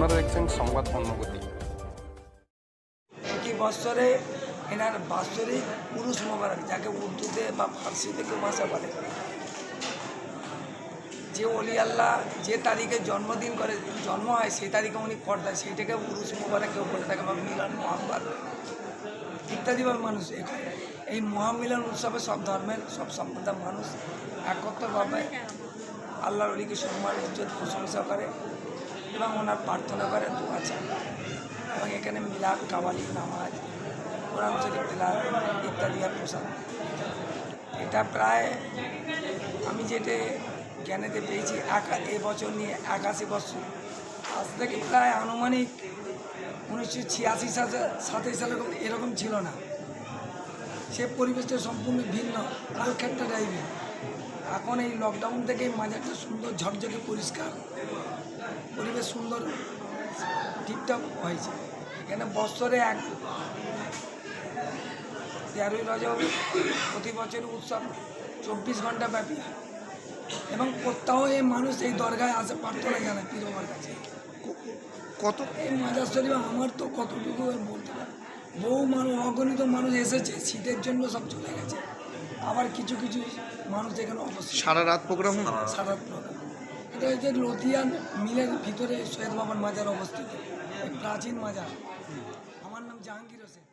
আপনারা দেখছেন সংবাদ অন্নগতি প্রতি বছরে এনার বাৎসরিক পুরুষ মোবারক, যাকে উর্দুতে বা ফার্সিতে কেউ ভাষা বলে। যে অলি আল্লাহ যে তারিখে জন্মদিন করে, জন্ম হয় সেই তারিখে উনি পর্দায়, সেইটাকে পুরুষ মোবারক কেউ বলে থাকে বা মিলন মোহাম্মদ ইত্যাদি ভাবে মানুষ এখানে এই মহামিলন উৎসবে সব ধর্মের, সব সম্প্রদায়ের মানুষ একত্রভাবে আল্লাহর অলিকে সম্মান, ইজ্জত, প্রশংসা করে। এবং ওনার প্রার্থনা করে দোয়া চায় এবং এখানে মিলাদ কাবালি নামাজ, কোরআন শরীফ, তেলাওয়াত ইত্যাদি আর প্রসাদ। এটা প্রায় আমি যেটা জ্ঞানেতে পেয়েছি, একা এবছর নিয়ে একাশি বছর। আজ থেকে প্রায় আনুমানিক উনিশশো ছিয়াশি সালে, সাতাশ সালে এরকম- ছিল না। সে পরিবেশটা সম্পূর্ণ ভিন্ন আলখাট্টা টাইপের এখন এই লকডাউন থেকে মাজারটা সুন্দর ঝকঝকে পরিষ্কার পরিবেশ সুন্দর ঠিকঠাক হয়েছে। এখানে বৎসরে এক তেরোই রজব প্রতি বছর উৎসব চব্বিশ ঘণ্টা ব্যাপী এবং প্রত্যাহ এই মানুষ এই দরগায় আসে প্রার্থনা জানায় পীর বাবার কাছে। কত? এই মাজার শরীফ আমার তো কতটুকু বলতে পারি বহু মানুষ অগণিত মানুষ এসেছে শীতের জন্য সব চলে গেছে। আবার কিছু কিছু মানুষ এখানে অবশ্যই সারা রাত প্রোগ্রাম সারা প্রোগ্রাম এটা হচ্ছে লতিয়ান মিলের ভিতরে সৈয়দ বাবার মাজার অবস্থিত। প্রাচীন মাজার। আমার নাম জাহাঙ্গীর হোসেন।